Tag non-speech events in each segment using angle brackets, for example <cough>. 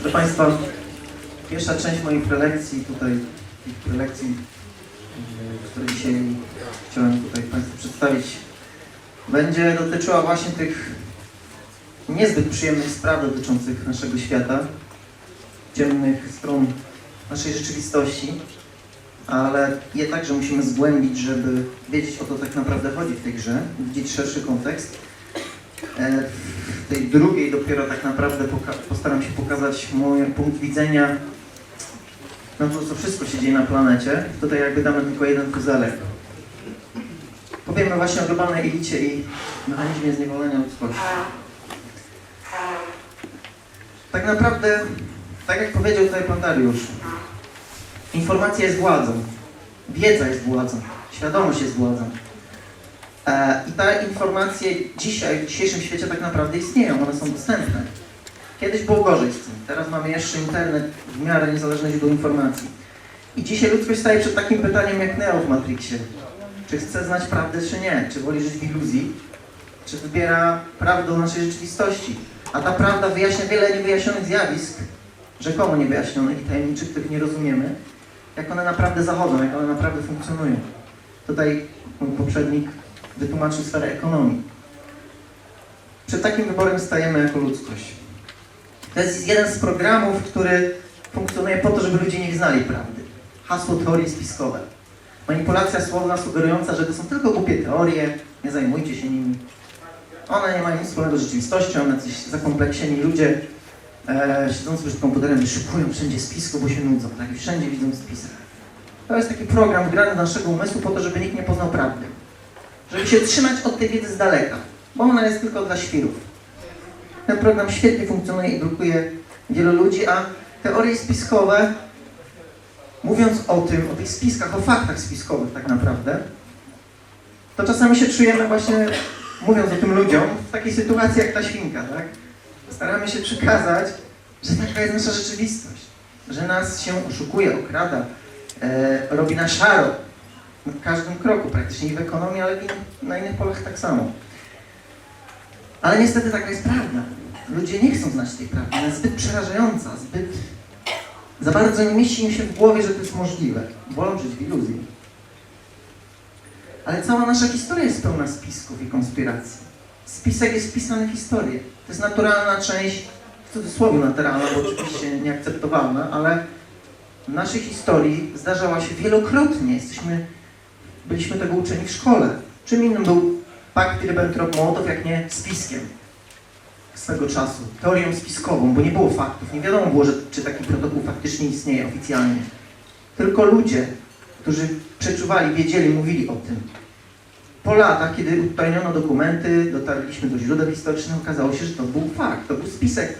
Proszę Państwa, pierwsza część mojej prelekcji tutaj, tych prelekcji, e, które dzisiaj chciałem tutaj Państwu przedstawić, będzie dotyczyła właśnie tych niezbyt przyjemnych spraw dotyczących naszego świata, ciemnych stron naszej rzeczywistości, ale je także musimy zgłębić, żeby wiedzieć o to tak naprawdę chodzi w tej grze, widzieć szerszy kontekst. E, W tej drugiej dopiero tak naprawdę postaram się pokazać mój punkt widzenia na to, co wszystko się dzieje na planecie. Tutaj jakby damy tylko jeden puzelek. Powiemy właśnie o globalnej elicie i mechanizmie zniewolenia ludzkości. Tak naprawdę, tak jak powiedział tutaj pan Dariusz, informacja jest władzą, wiedza jest władzą, świadomość jest władzą. E, I te informacje dzisiaj, w dzisiejszym świecie tak naprawdę istnieją, one są dostępne. Kiedyś było gorzej z tym, teraz mamy jeszcze internet, w miarę niezależne źródło informacji. I dzisiaj ludzkość staje przed takim pytaniem jak Neo w Matrixie. Czy chce znać prawdę, czy nie? Czy woli żyć w iluzji? Czy wybiera prawdę o naszej rzeczywistości? A ta prawda wyjaśnia wiele niewyjaśnionych zjawisk, rzekomo niewyjaśnionych i tajemniczych, których nie rozumiemy, jak one naprawdę zachodzą, jak one naprawdę funkcjonują. Tutaj mój poprzednik wytłumaczył sferę ekonomii. Przed takim wyborem stajemy jako ludzkość. To jest jeden z programów, który funkcjonuje po to, żeby ludzie nie znali prawdy. Hasło teorie spiskowe. Manipulacja słowna sugerująca, że to są tylko głupie teorie, nie zajmujcie się nimi. One nie mają nic wspólnego z rzeczywistością, jacyś zakompleksieni ludzie e, siedzący przed komputerem wyszukują wszędzie spisku, bo się nudzą, tak? I wszędzie widzą spisek. To jest taki program wgrany do naszego umysłu po to, żeby nikt nie poznał prawdy. Żeby się trzymać od tej wiedzy z daleka, bo ona jest tylko dla świrów. Ten program świetnie funkcjonuje i blokuje wielu ludzi, a teorie spiskowe, mówiąc o tym, o tych spiskach, o faktach spiskowych tak naprawdę, to czasami się czujemy właśnie, mówiąc o tym ludziom, w takiej sytuacji jak ta świnka, tak? Staramy się przekazać, że taka jest nasza rzeczywistość, że nas się oszukuje, okrada, e, robi na szaro, na każdym kroku praktycznie, i w ekonomii, ale i na innych polach tak samo. Ale niestety taka jest prawda. Ludzie nie chcą znać tej prawdy. Ona jest zbyt przerażająca, zbyt... Za bardzo nie mieści im się w głowie, że to jest możliwe. Wolą żyć w iluzji. Ale cała nasza historia jest pełna spisków i konspiracji. Spisek jest wpisany w historię. To jest naturalna część, w cudzysłowie naturalna, bo oczywiście nieakceptowalna, ale w naszej historii zdarzała się wielokrotnie. Jesteśmy, byliśmy tego uczeni w szkole. Czym innym był pakt Ribbentrop-Mołotow, jak nie spiskiem swego czasu, teorią spiskową, bo nie było faktów, nie wiadomo było, że, czy taki protokół faktycznie istnieje oficjalnie. Tylko ludzie, którzy przeczuwali, wiedzieli, mówili o tym. Po latach, kiedy utajniono dokumenty, dotarliśmy do źródeł historycznych, okazało się, że to był fakt, to był spisek.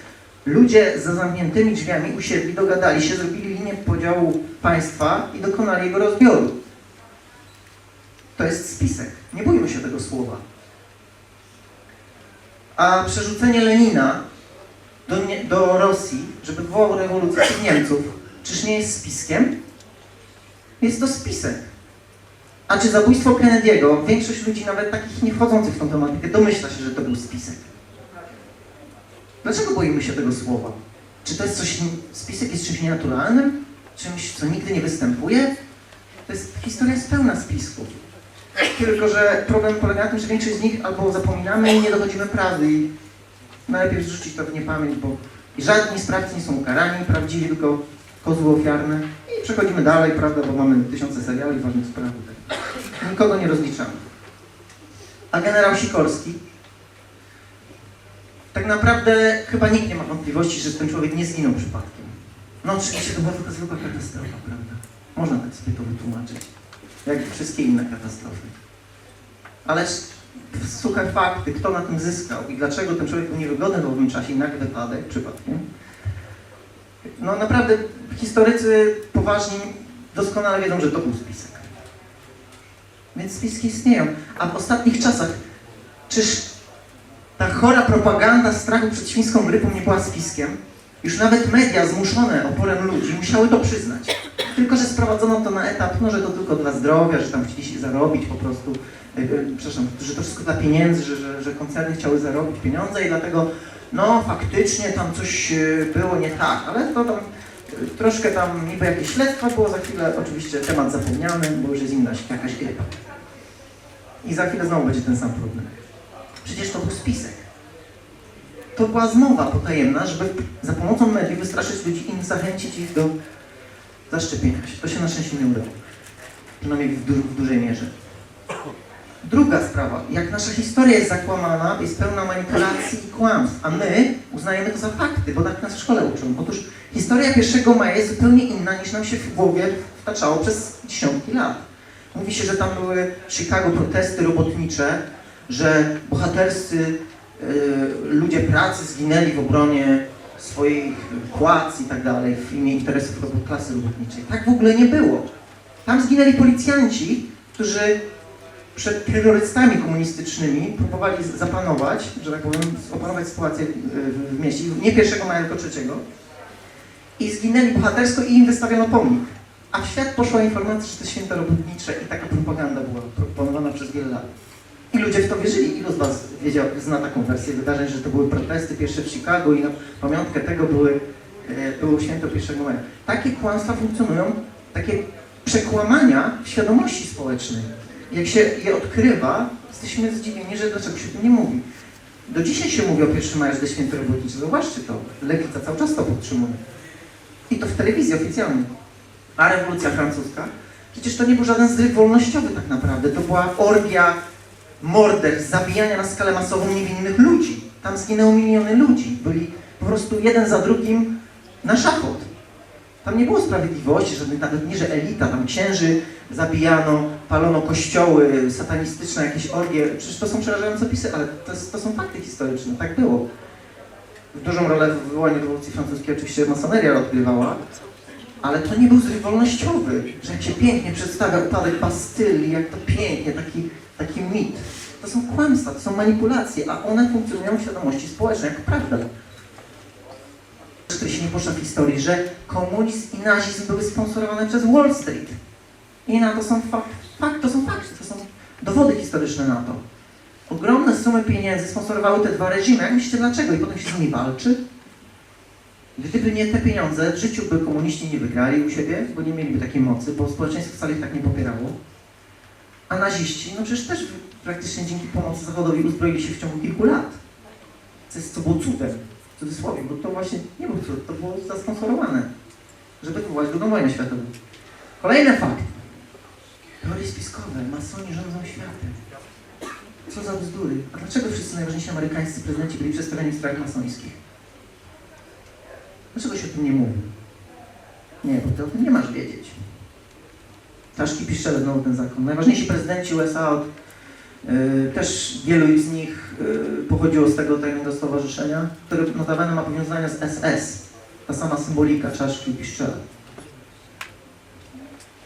Ludzie za zamkniętymi drzwiami usiedli, dogadali się, zrobili linię podziału państwa i dokonali jego rozbioru. To jest spisek. Nie bójmy się tego słowa. A przerzucenie Lenina do, nie, do Rosji, żeby wywołał rewolucję wśród Niemców, czyż nie jest spiskiem? Jest to spisek. A czy zabójstwo Kennedy'ego, większość ludzi, nawet takich nie wchodzących w tą tematykę, domyśla się, że to był spisek. Dlaczego boimy się tego słowa? Czy to jest coś, spisek jest czymś nienaturalnym? Czymś, co nigdy nie występuje? To jest, historia jest pełna spisków. Tylko, że problem polega na tym, że większość z nich albo zapominamy i nie dochodzimy prawdy i najlepiej zrzucić to w niepamięć, bo żadni sprawcy nie są ukarani, prawdziwi tylko kozły ofiarne i przechodzimy dalej, prawda, bo mamy tysiące seriali ważnych spraw. Nikogo nie rozliczamy. A generał Sikorski tak naprawdę chyba nikt nie ma wątpliwości, że ten człowiek nie zginął przypadkiem. No oczywiście to była tylko zwykła katastrofa, prawda? Można tak sobie to wytłumaczyć jak i wszystkie inne katastrofy. Ale suche fakty, kto na tym zyskał i dlaczego ten człowiek był niewygodny w owym czasie i wypadek przypadkiem. No naprawdę historycy poważni doskonale wiedzą, że to był spisek. Więc spiski istnieją. A w ostatnich czasach, czyż ta chora propaganda strachu przed świńską grypą nie była spiskiem? Już nawet media zmuszone oporem ludzi musiały to przyznać. Tylko, że sprowadzono to na etap, no, że to tylko dla zdrowia, że tam chcieli się zarobić po prostu, yy, yy, przepraszam, że to wszystko dla pieniędzy, że, że, że koncerny chciały zarobić pieniądze i dlatego no faktycznie tam coś e, było nie tak, ale to tam e, troszkę tam niby jakieś śledztwo było, za chwilę oczywiście temat zapomniany, bo już jest inna jakaś grypa. I za chwilę znowu będzie ten sam problem. Przecież to był spisek. To była zmowa potajemna, żeby za pomocą mediów wystraszyć ludzi i zachęcić ich do zaszczepienia. To się na szczęście nie udało. Przynajmniej w, du w dużej mierze. Druga sprawa. Jak nasza historia jest zakłamana, jest pełna manipulacji i kłamstw, a my uznajemy to za fakty, bo tak nas w szkole uczą. Otóż historia 1 maja jest zupełnie inna niż nam się w głowie wtaczało przez dziesiątki lat. Mówi się, że tam były w Chicago protesty robotnicze, że bohaterscy y, ludzie pracy zginęli w obronie swoich płac i tak dalej w imię interesów klasy robotniczej. Tak w ogóle nie było. Tam zginęli policjanci, którzy przed terrorystami komunistycznymi próbowali zapanować, że tak powiem, opanować sytuację y, w mieście, nie 1 maja, tylko 3. I zginęli bohatersko i im wystawiono pomnik. A w świat poszła informacja, że to święto robotnicze i taka propaganda była proponowana przez wiele lat. I ludzie w to wierzyli. Ilu z Was wiedział, zna taką wersję wydarzeń, że to były protesty pierwsze w Chicago i na pamiątkę tego były, e, było święto 1 maja. Takie kłamstwa funkcjonują, takie przekłamania w świadomości społecznej. Jak się je odkrywa, jesteśmy zdziwieni, że dlaczego się o tym nie mówi. Do dzisiaj się mówi o 1 maja, że to święto robotnicze. Zobaczcie to. Lewica cały czas to podtrzymuje. I to w telewizji oficjalnie. A rewolucja francuska? Przecież to nie był żaden zryw wolnościowy tak naprawdę. To była orgia morderstw, zabijania na skalę masową niewinnych ludzi. Tam zginęło miliony ludzi. Byli po prostu jeden za drugim na szachot. Tam nie było sprawiedliwości, żadnych, nawet nie, że elita, tam księży zabijano, palono kościoły, satanistyczne jakieś orgie. Przecież to są przerażające opisy, ale to, to są fakty historyczne. Tak było. Dużą rolę w wywołaniu rewolucji francuskiej oczywiście masoneria odgrywała, ale to nie był zryw wolnościowy, że jak się pięknie przedstawia upadek Bastylii, jak to pięknie, taki, taki mit. To są kłamstwa, to są manipulacje, a one funkcjonują w świadomości społecznej jako prawda. Który się nie poszła w historii, że komunizm i nazizm były sponsorowane przez Wall Street. I na to są fakty, fakt, to są fakty, to są dowody historyczne na to. Ogromne sumy pieniędzy sponsorowały te dwa reżimy. Jak myślicie dlaczego? I potem się z nimi walczy? Gdyby nie te pieniądze, w życiu by komuniści nie wygrali u siebie, bo nie mieliby takiej mocy, bo społeczeństwo wcale ich tak nie popierało. A naziści, no przecież też praktycznie dzięki pomocy Zachodowi uzbroili się w ciągu kilku lat. Co, jest, co było cudem, w cudzysłowie, bo to właśnie nie był cud, to było zasponsorowane, żeby wywołać drugą wojnę światową. Kolejny fakt. Teorie spiskowe, masoni rządzą światem. Co za bzdury. A dlaczego wszyscy najważniejsi amerykańscy prezydenci byli przedstawiani w strojach masońskich? Dlaczego się o tym nie mówi? Nie, bo ty o tym nie masz wiedzieć. Czaszki piszczele znowu ten zakon. Najważniejsi prezydenci USA od, y, też wielu z nich y, pochodziło z tego tajnego stowarzyszenia, które notabene ma powiązania z SS. Ta sama symbolika czaszki i piszczele.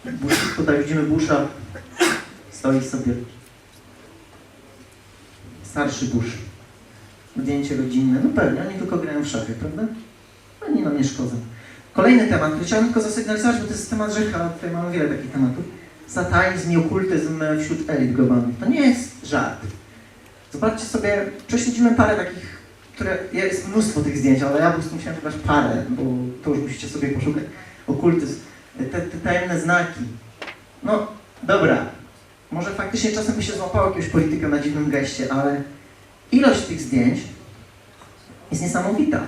Bush, tutaj widzimy Busha, stoi sobie starszy Bush. Zdjęcie rodzinne. No pewnie, oni tylko grają w szachy, prawda? Oni nam nie szkodzą. Kolejny temat, który chciałem tylko zasygnalizować, bo to jest temat rzeka, tutaj mamy wiele takich tematów. Satanizm i okultyzm wśród elit globalnych. To nie jest żart. Zobaczcie sobie, prześledzimy parę takich, które, jest mnóstwo tych zdjęć, ale ja po prostu musiałem wybrać parę, bo to już musicie sobie poszukać. Okultyzm, te, te tajemne znaki. No, dobra, może faktycznie czasem by się złapało jakiegoś polityka na dziwnym geście, ale ilość tych zdjęć jest niesamowita.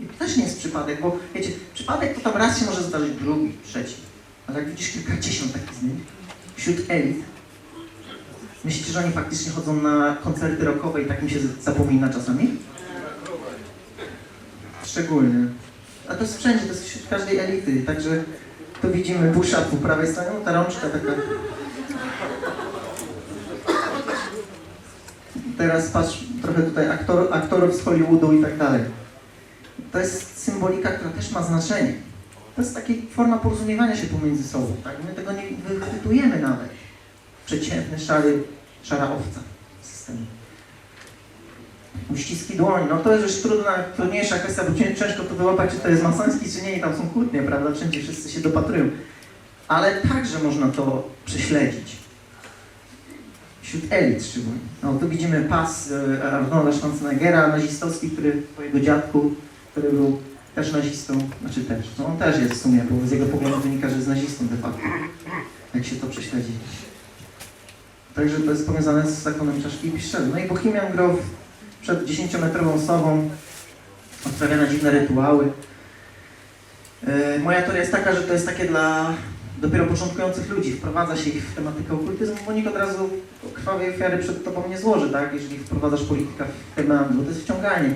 I to też nie jest przypadek, bo wiecie, przypadek to tam raz się może zdarzyć, drugi, trzeci. Ale jak widzisz kilkadziesiąt takich zdjęć wśród elit, myślicie, że oni faktycznie chodzą na koncerty rockowe i takim się zapomina czasami? Szczególnie. A to jest wszędzie, to jest wśród każdej elity, także tu widzimy Busha po prawej stronie, ta rączka taka. Teraz patrz trochę tutaj aktor, aktorów z Hollywoodu i tak dalej. To jest symbolika, która też ma znaczenie. To jest taka forma porozumiewania się pomiędzy sobą, tak? My tego nie wychwytujemy nawet. Przeciętny, szary, szara owca systemu. Uściski dłoni, no to jest już trudna, trudniejsza kwestia, bo cię- ciężko to wyłapać, czy to jest masoński, czy nie, i tam są kłótnie, prawda? Wszędzie wszyscy się dopatrują. Ale także można to prześledzić. wśród elit szczególnie. No, tu widzimy pas e, Arnolda Schwarzeneggera, nazistowski, który po jego dziadku, który był też nazistą, znaczy też, no on też jest w sumie, bo z jego poglądu wynika, że jest nazistą de facto, jak się to prześledzi. Także to jest powiązane z zakonem czaszki i piszczelu. No i Bohemian Grove przed 10-metrową sobą odprawia na dziwne rytuały. E, Moja teoria jest taka, że to jest takie dla dopiero początkujących ludzi. Wprowadza się ich w tematykę okultyzmu, bo nikt od razu krwawej ofiary przed tobą nie złoży, tak? Jeżeli wprowadzasz polityka w temat, bo to jest wciąganie.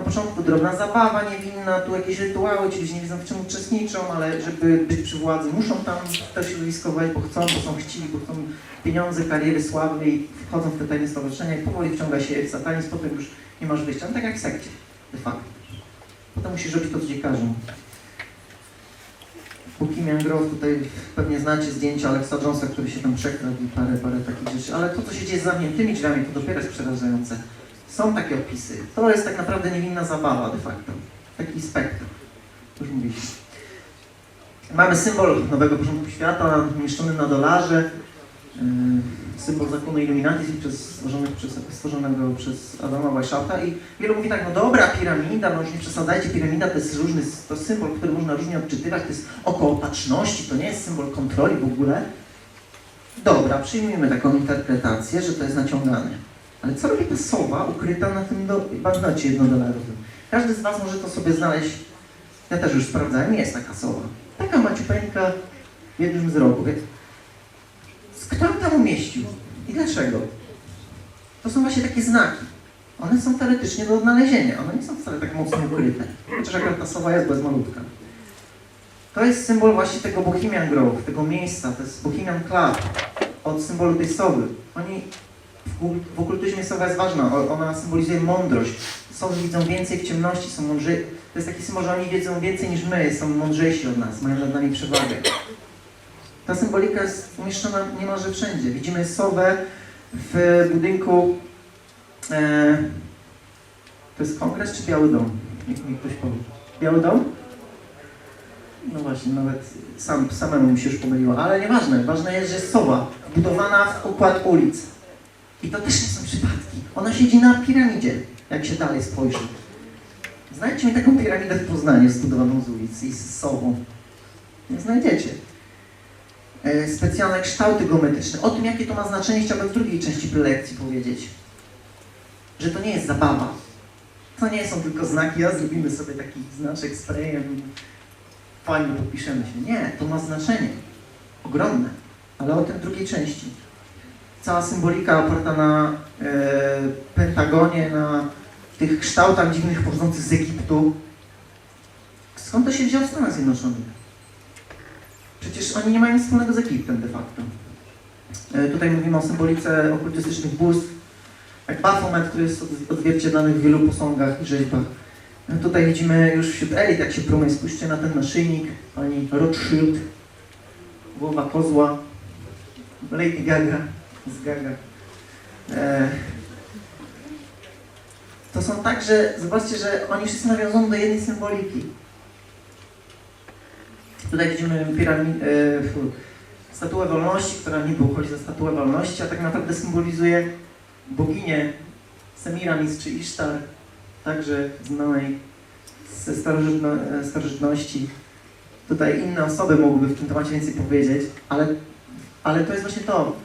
Na początku drobna zabawa niewinna, tu jakieś rytuały, ci ludzie nie wiedzą w czym uczestniczą, ale żeby być przy władzy muszą tam to środowisko wejść, bo chcą, bo są chciwi, bo chcą pieniądze, kariery, sławy i wchodzą w te tajne stowarzyszenia i powoli wciąga się w satanizm, potem już nie masz wyjścia. No tak jak w sekcie, de facto. Potem musisz robić to, co ci każą. Bohemian Grove, tutaj pewnie znacie zdjęcia Alexa Jonesa, który się tam przekradł i parę, parę takich rzeczy, ale to, co się dzieje z zamkniętymi drzwiami, to dopiero jest przerażające. Są takie opisy. To jest tak naprawdę niewinna zabawa de facto. Taki spektrum. Już mówiliśmy. Mamy symbol nowego porządku świata, umieszczony na dolarze. Yy, symbol zakonu Illuminati przez, przez, stworzonego przez Adama Weishaupta i wielu mówi tak, no dobra, piramida, no już nie przesadzajcie, piramida to jest różny, to symbol, który można różnie odczytywać, to jest oko opatrzności, to nie jest symbol kontroli w ogóle. Dobra, przyjmijmy taką interpretację, że to jest naciągane. Ale co robi ta sowa ukryta na tym do, banknocie jednodolarowym? Każdy z Was może to sobie znaleźć, ja też już sprawdzałem, nie jest taka sowa. Taka maciupeńka w jednym z z- Kto tam umieścił? I dlaczego? To są właśnie takie znaki. One są teoretycznie do odnalezienia. One nie są wcale tak mocno ukryte. Chociaż akurat ta sowa jest bez malutka. To jest symbol właśnie tego Bohemian Grove, tego miejsca. To jest Bohemian Club. Od symbolu tej sowy. Oni w, okultyzmie sowa jest ważna. Ona symbolizuje mądrość. Sowy widzą więcej w ciemności, są mądrzej. To jest taki symbol, że oni wiedzą więcej niż my, są mądrzejsi od nas, mają nad nami przewagę. Ta symbolika jest umieszczona niemalże wszędzie. Widzimy sowę w budynku. E, to jest kongres czy Biały Dom? Niech mi ktoś powie. Biały Dom? No właśnie, nawet sam, samemu mi się już pomyliło, ale nieważne. Ważne jest, że jest sowa wbudowana w układ ulic. I to też nie są przypadki. Ona siedzi na piramidzie, jak się dalej spojrzy. Znajdźcie mi taką piramidę w Poznaniu zbudowaną z ulic i z sową. Nie znajdziecie. E, specjalne kształty geometryczne. O tym, jakie to ma znaczenie, chciałbym w drugiej części prelekcji powiedzieć. Że to nie jest zabawa. To nie są tylko znaki, a zrobimy sobie taki znaczek sprayem, fajnie podpiszemy się. Nie, to ma znaczenie. Ogromne. Ale o tym w drugiej części. Cała symbolika oparta na e, Pentagonie, na tych kształtach dziwnych pochodzących z Egiptu. Skąd to się wzięło w Stanach Zjednoczonych? Przecież oni nie mają nic wspólnego z Egiptem de facto. E, Tutaj mówimy o symbolice okultystycznych bóstw, jak Baphomet, który jest od- odzwierciedlany w wielu posągach i rzeźbach. E, Tutaj widzimy już wśród elit, jak się promuje, spójrzcie na ten naszyjnik, pani Rothschild, głowa kozła, Lady Gaga, z. E, to są tak, że zobaczcie, że oni wszyscy nawiązują do jednej symboliki. Tutaj widzimy piramid, e, statuę wolności, która niby uchodzi za statuę wolności, a tak naprawdę symbolizuje boginię Semiramis czy Isztar, także znanej ze starożytno, e, starożytności. Tutaj inne osoby mogłyby w tym temacie więcej powiedzieć, ale, ale to jest właśnie to,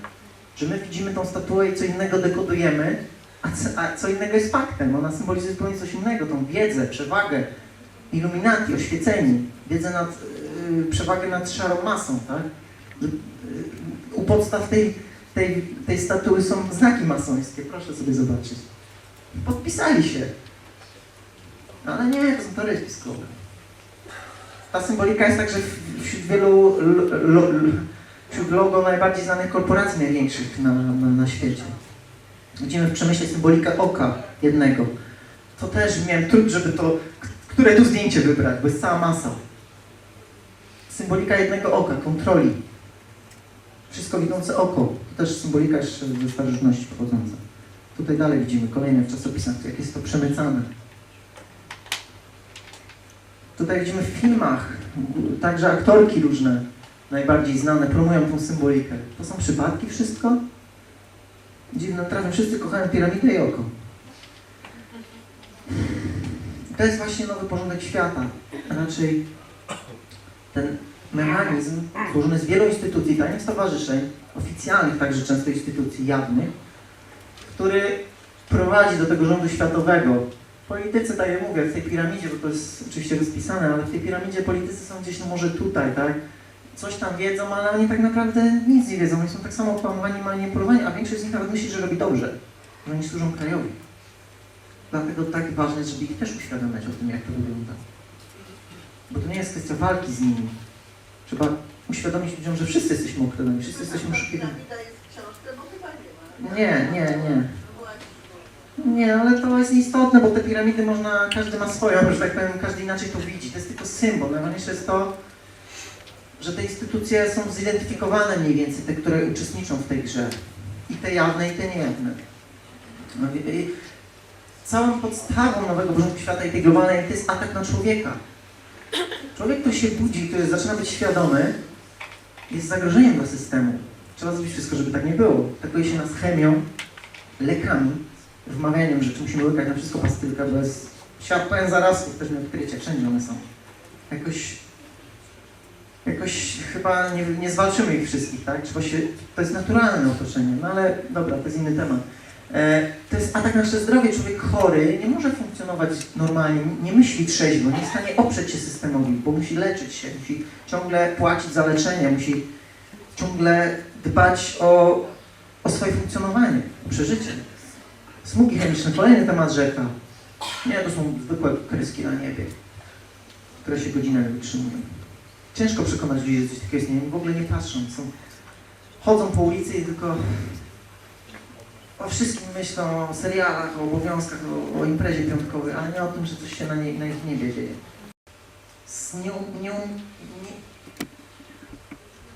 że my widzimy tą statuę i co innego dekodujemy, a co, a co innego jest faktem. Ona symbolizuje zupełnie coś innego, tą wiedzę, przewagę, iluminati, oświeceni, wiedzę nad, yy, przewagę nad szarą masą, tak? Że, yy, u podstaw tej, tej, tej statuły są znaki masońskie, proszę sobie zobaczyć. Podpisali się. No ale nie, to są teorie spiskowe. Ta symbolika jest także wśród wielu wśród logo najbardziej znanych korporacji największych na, na, na świecie. Widzimy w przemyśle symbolikę oka jednego. To też miałem trud, żeby to, które tu zdjęcie wybrać, bo jest cała masa. Symbolika jednego oka, kontroli. Wszystko widzące oko. To też symbolika jeszcze ze starożytności pochodząca. Tutaj dalej widzimy kolejne w czasopisach, jak jest to przemycane. Tutaj widzimy w filmach, także aktorki różne, najbardziej znane, promują tą symbolikę. To są przypadki wszystko? dziwnym trafem wszyscy kochają piramidę i oko. To jest właśnie nowy porządek świata, a raczej ten mechanizm złożony z wielu instytucji, tajnych stowarzyszeń, oficjalnych także często instytucji jawnych, który prowadzi do tego rządu światowego. Politycy, tak jak mówię, w tej piramidzie, bo to jest oczywiście rozpisane, ale w tej piramidzie politycy są gdzieś no może tutaj, tak? Coś tam wiedzą, ale oni tak naprawdę nic nie wiedzą. Oni są tak samo okłamywani, manipulowani, a większość z nich nawet myśli, że robi dobrze, że oni służą krajowi. Dlatego tak ważne jest, żeby ich też uświadamiać o tym, jak to wygląda. Bo to nie jest kwestia walki z nimi. Trzeba uświadomić ludziom, że wszyscy jesteśmy okradani, wszyscy jesteśmy oszukiwani. Nie. Nie, nie, nie. No ale to jest nieistotne, bo te piramidy można, każdy ma swoją, że tak powiem, każdy inaczej to widzi. To jest tylko symbol. Najważniejsze jest to, że te instytucje są zidentyfikowane mniej więcej, te, które uczestniczą w tej grze. I te jawne, i te niejawne. No, i- całą podstawą nowego porządku świata i tej globalnej to jest atak na człowieka. Człowiek, który się budzi, który zaczyna być świadomy, jest zagrożeniem dla systemu. Trzeba zrobić wszystko, żeby tak nie było. Atakuje się nas chemią, lekami, wmawianiem, że musimy łykać na wszystko pastylka, bo jest świat pełen zarazków, też nie odkrycie, wszędzie one są. Jakoś, jakoś chyba nie, nie zwalczymy ich wszystkich, tak? Trzeba się, to jest naturalne otoczenie, no ale dobra, to jest inny temat. E, to jest atak na nasze zdrowie. Człowiek chory nie może funkcjonować normalnie, nie myśli trzeźwo, nie jest w stanie oprzeć się systemowi, bo musi leczyć się, musi ciągle płacić za leczenie, musi ciągle dbać o, o swoje funkcjonowanie, o przeżycie. Smugi chemiczne, kolejny temat rzeka. Nie, to są zwykłe kreski na niebie, które się godzinami wytrzymują. Ciężko przekonać ludzi, że coś takiego istnieje. W ogóle nie patrzą. Są, chodzą po ulicy i tylko o wszystkim myślą, o serialach, o obowiązkach, o, o imprezie piątkowej, ale nie o tym, że coś się na, nie, na ich niebie dzieje. Z nią, nią, nie,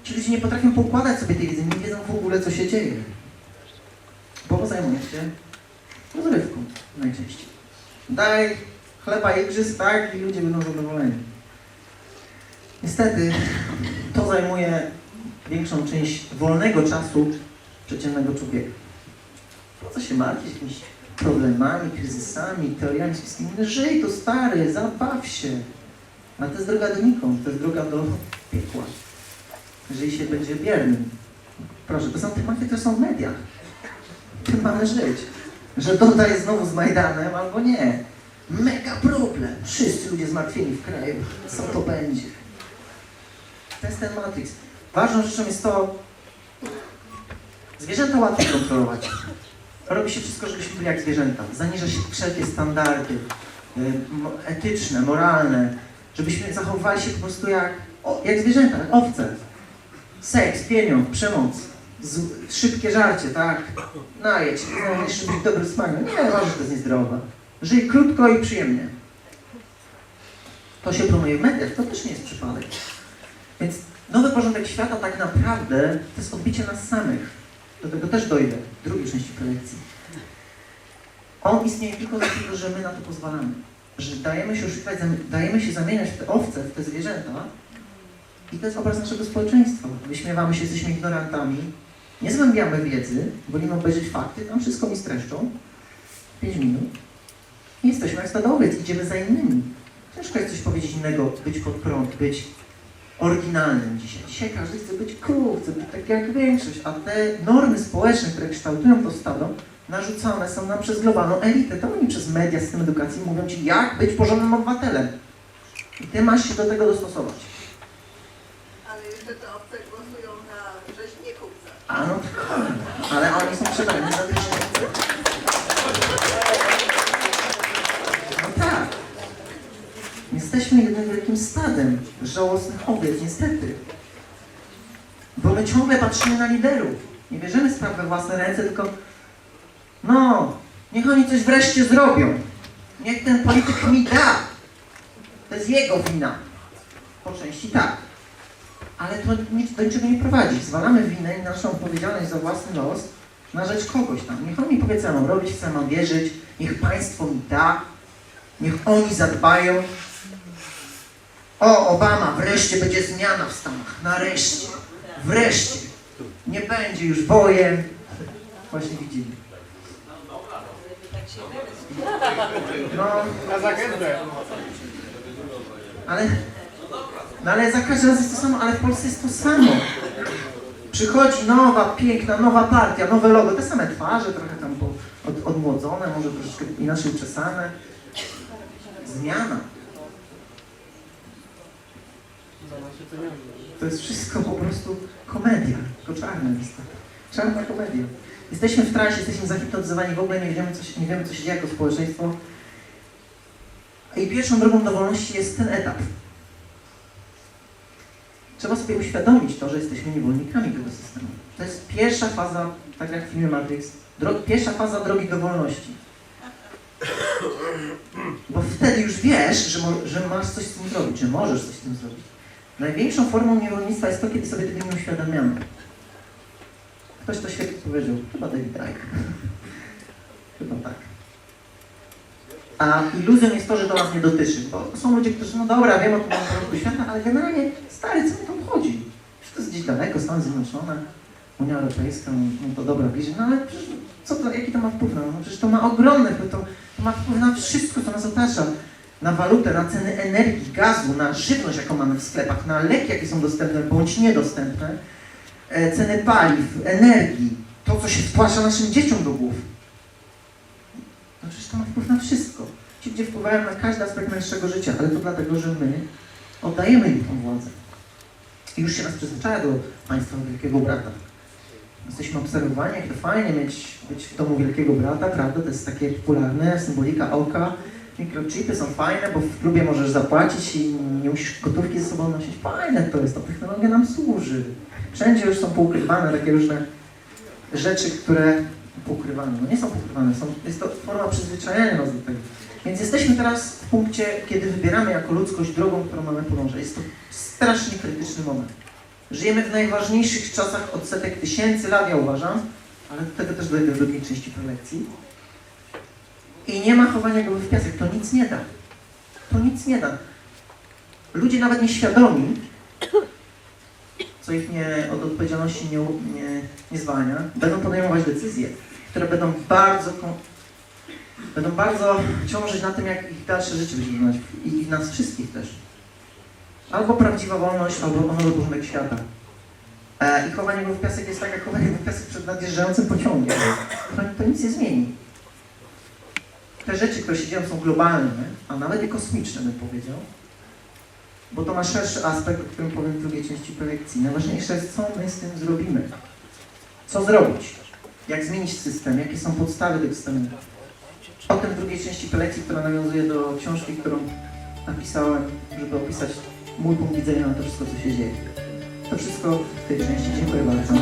ci ludzie nie potrafią poukładać sobie tej wiedzy, nie wiedzą w ogóle, co się dzieje. Bo zajmują się rozrywką najczęściej. Daj chleba igrzysk, tak, i ludzie będą zadowoleni. Niestety, to zajmuje większą część wolnego czasu przeciętnego człowieka. Po co się martwić jakimiś problemami, kryzysami, teoriami spiskimi? No Żyj tu stary, zabaw się. A to jest droga donikąd, to jest droga do piekła. Żyj się będzie biernym. Proszę, to są tematy, które są w mediach. Tym mamy żyć. Że dodaj znowu z Majdanem, albo nie. Mega problem. Wszyscy ludzie zmartwieni w kraju. Co to będzie? To jest ten Matrix. Ważną rzeczą jest to, zwierzęta łatwo kontrolować. Robi się wszystko, żebyśmy byli jak zwierzęta. Zaniża się wszelkie standardy y, etyczne, moralne, żebyśmy zachowywali się po prostu jak, o, jak zwierzęta, jak owce. Seks, pieniądz, przemoc, z, szybkie żarcie, tak? Najedź, znajdziesz być dobry smak. Nie, uważam, że to jest niezdrowe. Żyj krótko i przyjemnie. To się promuje w mediach, to też nie jest przypadek. Więc nowy porządek świata tak naprawdę to jest odbicie nas samych. Do tego też dojdę w drugiej części prelekcji. On istnieje tylko dlatego, że my na to pozwalamy. Że dajemy się oszukiwać, dajemy się zamieniać w te owce, w te zwierzęta. I to jest obraz naszego społeczeństwa. Wyśmiewamy się, jesteśmy ignorantami, nie zgłębiamy wiedzy, wolimy obejrzeć fakty, tam wszystko mi streszczą. 5 minut. I jesteśmy jak stado owiec, idziemy za innymi. Ciężko jest coś powiedzieć innego, być pod prąd, być oryginalnym dzisiaj. Dzisiaj każdy chce być cool, chce być taki jak większość, a te normy społeczne, które kształtują to stado, narzucane są nam przez globalną elitę. To oni przez media, system edukacji mówią Ci, jak być porządnym obywatelem. I Ty masz się do tego dostosować. Ale jeszcze te obce głosują na rzeźników. A no tak, ale oni są przebrani za wyższe. No tak. Jesteśmy jednym wielkim stadem żałosnych owiec, niestety. Bo my ciągle patrzymy na liderów. Nie bierzemy spraw we własne ręce, tylko no, niech oni coś wreszcie zrobią. Niech ten polityk mi da. To jest jego wina. Po części tak. Ale to nic do niczego nie prowadzi. Zwalamy winę i naszą odpowiedzialność za własny los na rzecz kogoś tam. Niech oni powie, co mam robić, co mam wierzyć, niech państwo mi da, niech oni zadbają. O, Obama, wreszcie będzie zmiana w Stanach. Nareszcie. Wreszcie. Nie będzie już wojen. właśnie widzili. No, ale, no ale za każdym razem jest to samo, ale w Polsce jest to samo. Przychodzi nowa, piękna, nowa partia, nowe logo, te same twarze, trochę tam od, odmłodzone, może troszeczkę inaczej uczesane. Zmiana. To jest wszystko po prostu komedia, tylko czarna niestety. Czarna komedia. Jesteśmy w trasie, jesteśmy zahipnotyzowani, w ogóle nie wiemy, co się, nie wiemy, co się dzieje jako społeczeństwo. I pierwszą drogą do wolności jest ten etap. Trzeba sobie uświadomić to, że jesteśmy niewolnikami tego systemu. To jest pierwsza faza, tak jak w filmie Matrix, pierwsza faza drogi do wolności. Bo wtedy już wiesz, że, że masz coś z tym zrobić, że możesz coś z tym zrobić. Największą formą niewolnictwa jest to, kiedy sobie tego nie uświadamiamy. Ktoś to świetnie powiedział, chyba David Icke. <laughs> chyba tak. A iluzją jest to, że to nas nie dotyczy, bo są ludzie, którzy, no dobra, wiem o tym porządku świata, ale generalnie, stary, co mi to obchodzi? Przecież to jest gdzieś daleko, Stany Zjednoczone, Unia Europejska, no, to dobra, bliżej, no ale przecież co to, jaki to ma wpływ? No przecież to ma ogromny wpływ, to, to ma wpływ na wszystko, co nas otacza. Na walutę, na ceny energii, gazu, na żywność, jaką mamy w sklepach, na leki, jakie są dostępne bądź niedostępne, e, ceny paliw, energii, to, co się wpłaca naszym dzieciom do głów. No przecież to ma wpływ na wszystko. Ci ludzie wpływają na każdy aspekt naszego życia, ale to dlatego, że my oddajemy im tą władzę. I już się nas przyzwyczaja do państwa Wielkiego Brata. Jesteśmy obserwowani, jak to fajnie mieć, być w domu Wielkiego Brata, prawda? To jest takie popularne, symbolika oka. Mikrochipy są fajne, bo w klubie możesz zapłacić i nie musisz gotówki ze sobą nosić. Fajne to jest, ta technologia nam służy. Wszędzie już są poukrywane takie różne rzeczy, które poukrywane, no nie są poukrywane, są, jest to forma przyzwyczajenia nas do tego. Więc jesteśmy teraz w punkcie, kiedy wybieramy jako ludzkość drogą, którą mamy podążać. Jest to strasznie krytyczny moment. Żyjemy w najważniejszych czasach od setek tysięcy lat, ja uważam, ale do tego też dojdę w drugiej części prelekcji. I nie ma chowania głowy w piasek, to nic nie da. To nic nie da. Ludzie nawet nieświadomi, co ich nie, od odpowiedzialności nie, nie, nie zwalnia, będą podejmować decyzje, które będą bardzo, będą bardzo ciążyć na tym, jak ich dalsze życie będzie wyglądać i nas wszystkich też. Albo prawdziwa wolność, albo nowy porządek świata. E, I chowanie go w piasek jest tak jak chowanie go w piasek przed nadjeżdżającym pociągiem. To, to nic nie zmieni. Te rzeczy, które się dzieją, są globalne, a nawet i kosmiczne, bym powiedział. Bo to ma szerszy aspekt, o którym powiem w drugiej części prelekcji. Najważniejsze jest, co my z tym zrobimy. Co zrobić? Jak zmienić system? Jakie są podstawy tego systemu? O tym w drugiej części prelekcji, która nawiązuje do książki, którą napisałem, żeby opisać mój punkt widzenia na to wszystko, co się dzieje. To wszystko w tej części. Dziękuję bardzo.